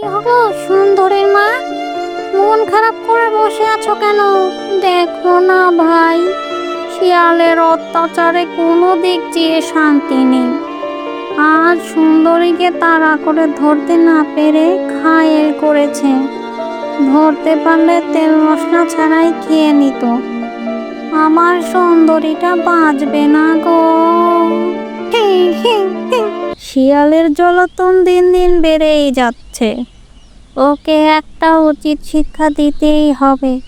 কি হলো সুন্দরীর মা? মন খারাপ করে বসে আছো কেন? দেখো না ভাই শিয়ালের অত্যাচারে কোনো দিক চেয়ে শান্তি নেই। আজ সুন্দরীকে তাড়া করে ধরতে না পেরে ঘায়েল করেছে। ধরতে পারলে তেল মশলা ছাড়াই খেয়ে নিত। আমার সুন্দরীটা বাঁচবে না গো। হি, হি। শিয়ালের জ্বলতন দিন দিন বেড়েই যাচ্ছে। ওকে একটা উচিত শিক্ষা দিতেই হবে।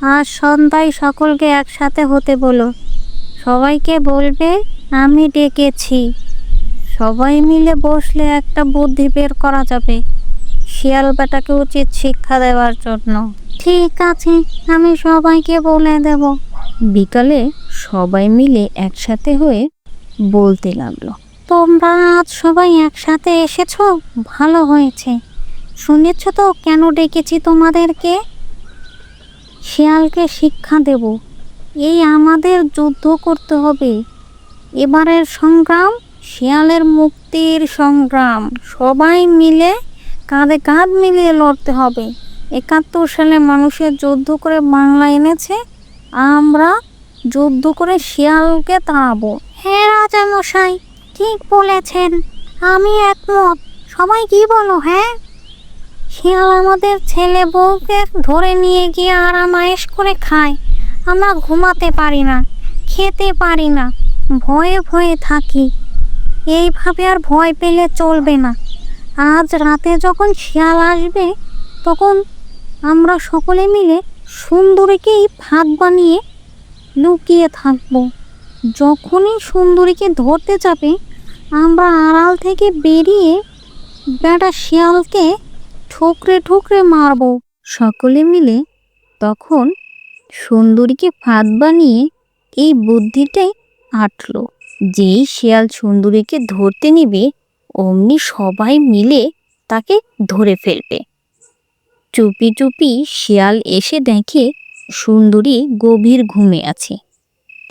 আর সন্ধ্যায় সকলকে একসাথে হতে বলো। সবাইকে বলবে, আমি ডেকেছি। সবাই মিলে বসলে একটা বুদ্ধি বের করা যাবে শিয়াল বেটাকে উচিত শিক্ষা দেওয়ার জন্য। ঠিক আছে, আমি সবাইকে বলে দেব। বিকালে সবাই মিলে একসাথে হয়ে বলতে লাগল। তোমরা আজ সবাই একসাথে এসেছ? ভালো হয়েছে। শুনেছ তো কেন ডেকেছি তোমাদেরকে? শিয়ালকে শিক্ষা দেব। এই আমাদের যুদ্ধ করতে হবে। এবারের সংগ্রাম, শিয়ালের মুক্তির সংগ্রাম। সবাই মিলে, কাঁধে কাঁধ মিলিয়ে লড়তে হবে। একাত্তর সালে মানুষের যুদ্ধ করে বাংলা এনেছে। আমরা যুদ্ধ করে শিয়ালকে তাড়াবো। হ্যাঁ রাজা মশাই ঠিক বলেছেন। আমি একমত। সবাই কি বলো হ্যাঁ? শিয়াল আমাদের ছেলে বউকে ধরে নিয়ে গিয়ে আরামায়েশ করে খায়। আমরা ঘুমাতে পারি না, খেতে পারি না, ভয়ে ভয়ে থাকি। এইভাবে আর ভয় পেলে চলবে না। আজ রাতে যখন শিয়াল আসবে, তখন আমরা সকলে মিলে সুন্দরীকেই ভাত বানিয়ে লুকিয়ে থাকব। যখনই সুন্দরীকে ধরতে যাবে আমরা আড়াল থেকে বেরিয়ে বেটা শিয়ালকে ঠুকরে ঠুকরে মারবো। সকলে মিলে তখন সুন্দরীকে ফাঁদ বানিয়ে এই বুদ্ধিটাই আটলো। যেই শিয়াল সুন্দরীকে ধরতে নিবে, অমনি সবাই মিলে তাকে ধরে ফেলবে। চুপি চুপি শিয়াল এসে দেখে সুন্দরী গভীর ঘুমে আছে।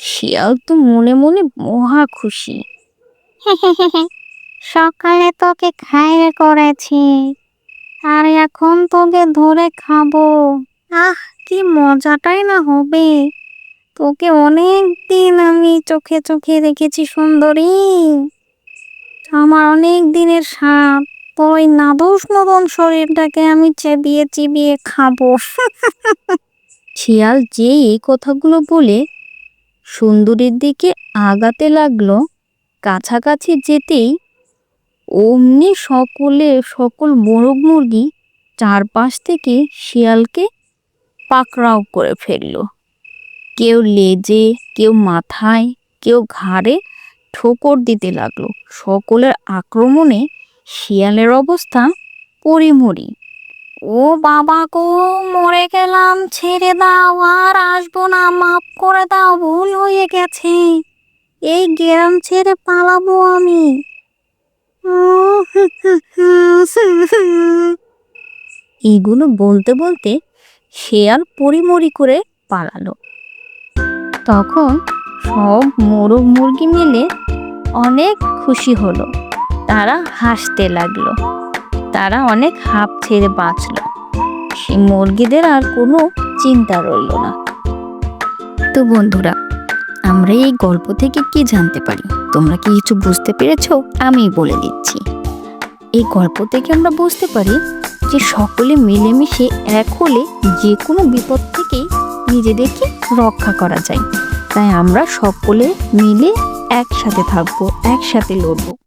শিয়াল তো মনে মনে মহা খুশি। সকালে তোকে খাইয়ে করেছি, আর এখন তোকে ধরে খাব। আহ, কি মজাটাই না হবে। তোকে অনেক দিন আমি চোখে চোখে দেখেছি, সুন্দরী। আমার অনেক দিনের সাপ ওই নাদুস নদন শরীরটাকে আমি চেবিয়ে চিবিয়ে খাব। শিয়াল যে এই কথাগুলো বলে, সুন্দরীর দিকে আগাতে লাগল। কাছাকাছি যেতেই অমনি সকলে, সকল মোরগ মুরগি চারপাশ থেকে শিয়ালকে পাকড়াও করে ফেলল। কেউ লেজে, কেউ মাথায়, কেউ ঘাড়ে ঠোকর দিতে লাগল। সকলের আক্রমণে শিয়ালের অবস্থা পরিমরি। ও বাবা গো, মরে গেলাম, ছেড়ে দাও, আর আসব না, মাফ করে দাও, ভুল হয়ে গেছে। এই গ্রাম ছেড়ে পালাবো আমি। এগুলো বলতে বলতে শেয়াল পরিমরি করে পালালো। তখন সব মোরগ মুরগি মিলে অনেক খুশি হলো। তারা হাসতে লাগল। তারা অনেক হাঁপ ছেড়ে বাঁচলো। সে মুরগিদের আর কোনো চিন্তা রইল না। তো বন্ধুরা আমরা এই গল্প থেকে কি জানতে পারি? তোমরা কি কিছু বুঝতে পেরেছ? আমি বলে দিচ্ছি। এই গল্প থেকে আমরা বুঝতে পারি যে সকলে মিলেমিশে এক হলে যে কোনো বিপদ থেকেই নিজেদেরকে রক্ষা করা যায়। তাই আমরা সকলে মিলে একসাথে থাকব, একসাথে লড়বো।